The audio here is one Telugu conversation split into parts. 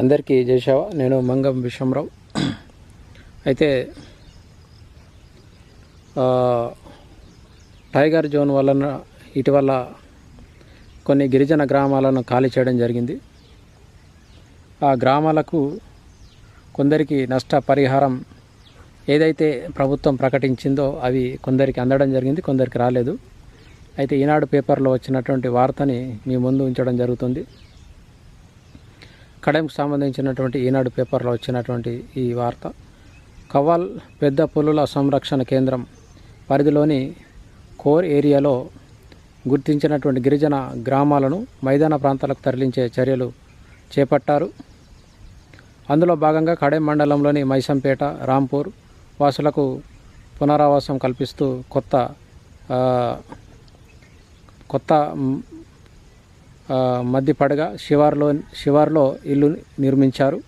అందరికీ జయశావ నేను మంగం విశ్వమరావు అయితే టైగర్ జోన్ వలన ఇటీవల కొన్ని గిరిజన గ్రామాలను ఖాళీ చేయడం జరిగింది. ఆ గ్రామాలకు కొందరికి నష్ట పరిహారం ఏదైతే ప్రభుత్వం ప్రకటించిందో అవి కొందరికి అందడం జరిగింది కొందరికి రాలేదు. అయితే ఈనాడు పేపర్లో వచ్చినటువంటి వార్తని మీ ముందు ఉంచడం జరుగుతుంది. కడెంకు సంబంధించినటువంటి ఈనాడు పేపర్లో వచ్చినటువంటి ఈ వార్త కవ్వాల్ పెద్ద పులుల సంరక్షణ కేంద్రం పరిధిలోని కోర్ ఏరియాలో గుర్తించినటువంటి గిరిజన గ్రామాలను మైదాన ప్రాంతాలకు తరలించే చర్యలు చేపట్టారు. అందులో భాగంగా కడెం మండలంలోని మైసంపేట రాంపూర్ వాసులకు పునరావాసం కల్పిస్తూ కొత్త కొత్త మధ్య పడగా శివార్లో శివార్లో ఇల్లు నిర్మించారు.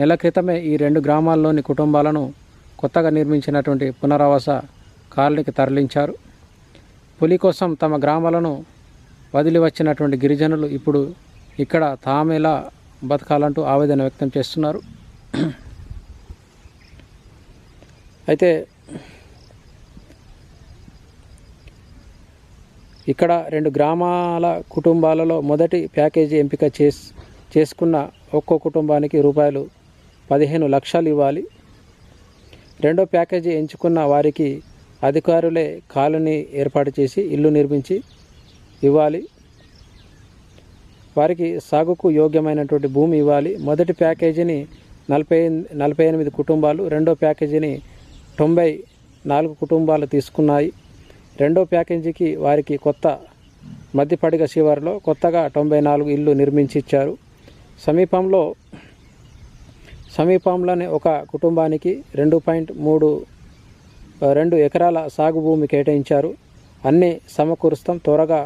నెల క్రితమే ఈ రెండు గ్రామాల్లోని కుటుంబాలను కొత్తగా నిర్మించినటువంటి పునరావాస కాలనీకి తరలించారు. పులి కోసం తమ గ్రామాలను వదిలి వచ్చినటువంటి గిరిజనులు ఇప్పుడు ఇక్కడ తామెలా బతకాలంటూ ఆవేదన వ్యక్తం చేస్తున్నారు. అయితే ఇక్కడ రెండు గ్రామాల కుటుంబాలలో మొదటి ప్యాకేజీ ఎంపిక చేస్ చేసుకున్న ఒక్కో కుటుంబానికి రూపాయలు పదిహేను లక్షలు ఇవ్వాలి. రెండో ప్యాకేజీ ఎంచుకున్న వారికి అధికారులే కాలనీ ఏర్పాటు చేసి ఇల్లు నిర్మించి ఇవ్వాలి. వారికి సాగుకు యోగ్యమైనటువంటి భూమి ఇవ్వాలి. మొదటి ప్యాకేజీని నలభై నలభై ఎనిమిది కుటుంబాలు రెండో ప్యాకేజీని తొంభై నాలుగు కుటుంబాలు తీసుకున్నాయి. రెండో ప్యాకేజీకి వారికి కొత్త మధ్యపడిగ శివారులో కొత్తగా తొంభై నాలుగు ఇల్లు నిర్మించి ఇచ్చారు సమీపంలో సమీపంలోనే ఒక కుటుంబానికి రెండు పాయింట్ మూడు రెండు ఎకరాల సాగు భూమి కేటాయించారు. అన్నీ సమకూరుస్తాం త్వరగా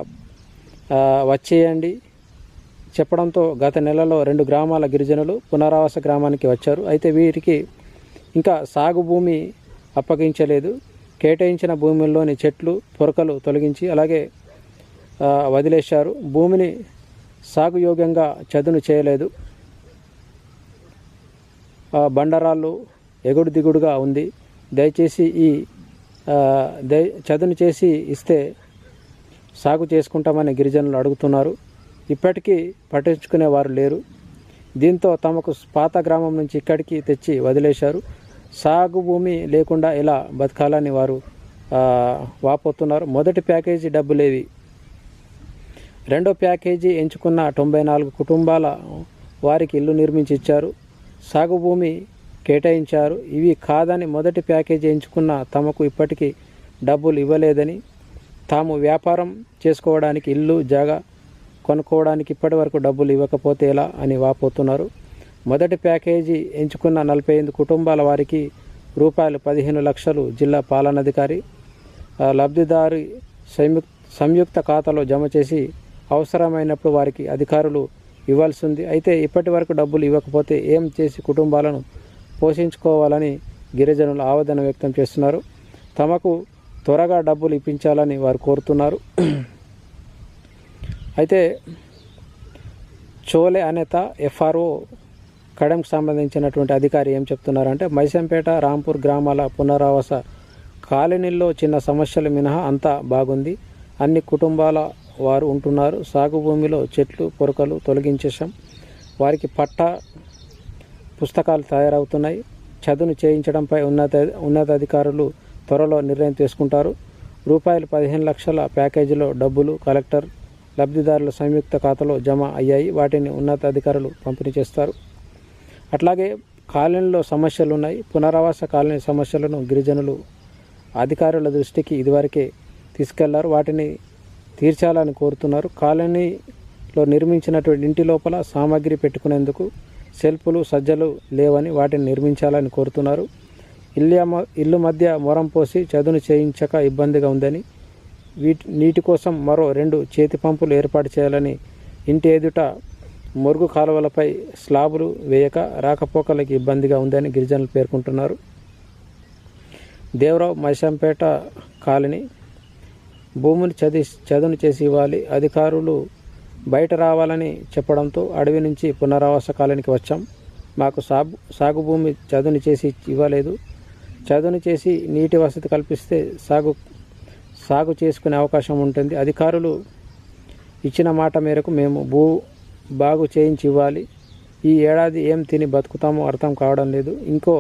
వచ్చేయండి చెప్పడంతో గత నెలలో రెండు గ్రామాల గిరిజనులు పునరావాస గ్రామానికి వచ్చారు. అయితే వీరికి ఇంకా సాగు భూమి అప్పగించలేదు. కేటాయించిన భూమిలోని చెట్లు పొరకలు తొలగించి అలాగే వదిలేశారు. భూమిని సాగుయోగ్యంగా చదును చేయలేదు. బండరాళ్ళు ఎగుడు దిగుడుగా ఉంది. దయచేసి ఈ దయ చదును చేసి ఇస్తే సాగు చేసుకుంటామని గిరిజనులు అడుగుతున్నారు. ఇప్పటికీ పట్టించుకునే వారు లేరు. దీంతో తమకు పాత గ్రామం నుంచి ఇక్కడికి తెచ్చి వదిలేశారు. సాగు భూమి లేకుండా ఇలా బతకాలని వారు వాపోతున్నారు. మొదటి ప్యాకేజీ డబ్బులేవి రెండో ప్యాకేజీ ఎంచుకున్న తొంభై నాలుగు కుటుంబాల వారికి ఇల్లు నిర్మించి ఇచ్చారు సాగు భూమి కేటాయించారు. ఇవి కాదని మొదటి ప్యాకేజీ ఎంచుకున్న తమకు ఇప్పటికీ డబ్బులు ఇవ్వలేదని తాము వ్యాపారం చేసుకోవడానికి ఇల్లు జాగా కొనుక్కోవడానికి ఇప్పటి వరకు డబ్బులు ఇవ్వకపోతే ఎలా అని వాపోతున్నారు. మొదటి ప్యాకేజీ ఎంచుకున్న నలభై ఐదు కుటుంబాల వారికి రూపాయలు పదిహేను లక్షలు జిల్లా పాలనాధికారి లబ్ధిదారి లబ్ధిదారు సంయుక్ సంయుక్త ఖాతాలో జమ చేసి అవసరమైనప్పుడు వారికి అధికారులు ఇవ్వాల్సి ఉంది. అయితే ఇప్పటి వరకు డబ్బులు ఇవ్వకపోతే ఏం చేసి కుటుంబాలను పోషించుకోవాలని గిరిజనులు ఆవేదన వ్యక్తం చేస్తున్నారు. తమకు త్వరగా డబ్బులు ఇప్పించాలని వారు కోరుతున్నారు. అయితే చోలే అనేత ఎఫ్ఆర్ఓ కడెంకు సంబంధించినటువంటి అధికారి ఏం చెప్తున్నారంటే మైసంపేట రాంపూర్ గ్రామాల పునరావాస కాలనీల్లో చిన్న సమస్యలు మినహా అంతా బాగుంది. అన్ని కుటుంబాల వారు ఉంటున్నారు. సాగు భూమిలో చెట్లు పొరకలు తొలగించేశాం. వారికి పట్టా పుస్తకాలు తయారవుతున్నాయి. చదును చేయించడంపై ఉన్నత ఉన్నతాధికారులు త్వరలో నిర్ణయం తీసుకుంటారు. రూపాయలు పదిహేను లక్షల ప్యాకేజీలో డబ్బులు కలెక్టర్ లబ్ధిదారుల సంయుక్త ఖాతాలో జమ అయ్యాయి. వాటిని ఉన్నతాధికారులు పంపిణీ చేస్తారు. అట్లాగే కాలనీలో సమస్యలు ఉన్నాయి. పునరావాస కాలనీ సమస్యలను గిరిజనులు అధికారుల దృష్టికి ఇదివరకే తీసుకెళ్ళారు. వాటిని తీర్చాలని కోరుతున్నారు. కాలనీలో నిర్మించినటువంటి ఇంటి లోపల సామాగ్రి పెట్టుకునేందుకు సెల్ఫ్లు సజ్జలు లేవని వాటిని నిర్మించాలని కోరుతున్నారు. ఇల్లు ఇల్లు మధ్య మొరం పోసి చదును చేయించక ఇబ్బందిగా ఉందని వీటి నీటి కోసం మరో రెండు చేతి పంపులు ఏర్పాటు చేయాలని ఇంటి ఎదుట మురుగు కాలువలపై స్లాబులు వేయక రాకపోకలకి ఇబ్బందిగా ఉందని గిరిజనులు పేర్కొంటున్నారు. దేవరావు మైశంపేట కాలనీ భూములు చది చదును చేసి ఇవ్వాలి అధికారులు బయట రావాలని చెప్పడంతో అడవి నుంచి పునరావాస కాలనీకి వచ్చాం. మాకు సాగు సాగు భూమి చదును చేసి ఇవ్వలేదు. చదును చేసి నీటి వసతి కల్పిస్తే సాగు సాగు చేసుకునే అవకాశం ఉంటుంది. అధికారులు ఇచ్చిన మాట మేరకు మేము భూ బాగు చేయించి ఇవ్వాలి. ఈ ఏడాది ఏం తిని బతుకుతామో అర్థం కావడం లేదు. ఇంకో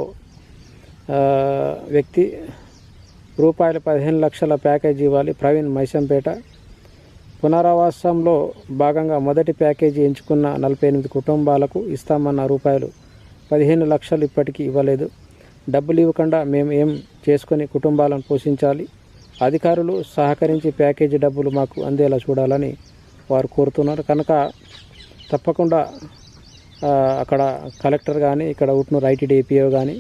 వ్యక్తి రూపాయలు పదిహేను లక్షల ప్యాకేజీ ఇవ్వాలి. ప్రవీణ్ మైసంపేట. పునరావాసంలో భాగంగా మొదటి ప్యాకేజీ ఎంచుకున్న నలభై ఎనిమిది కుటుంబాలకు ఇస్తామన్న రూపాయలు పదిహేను లక్షలు ఇప్పటికీ ఇవ్వలేదు. డబ్బులు ఇవ్వకుండా మేము ఏం చేసుకొని కుటుంబాలను పోషించాలి? అధికారులు సహకరించి ప్యాకేజీ డబ్బులు మాకు అందేలా చూడాలని వారు కోరుతున్నారు. కనుక తప్పకుండా అక్కడ కలెక్టర్ కానీ ఇక్కడ ఉన్న రైట్ డిపిఓ కానీ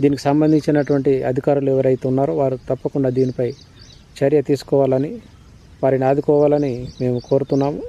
దీనికి సంబంధించినటువంటి అధికారులు ఎవరైతే ఉన్నారో వారు తప్పకుండా దీనిపై చర్య తీసుకోవాలని వారిని ఆదుకోవాలని మేము కోరుతున్నాము.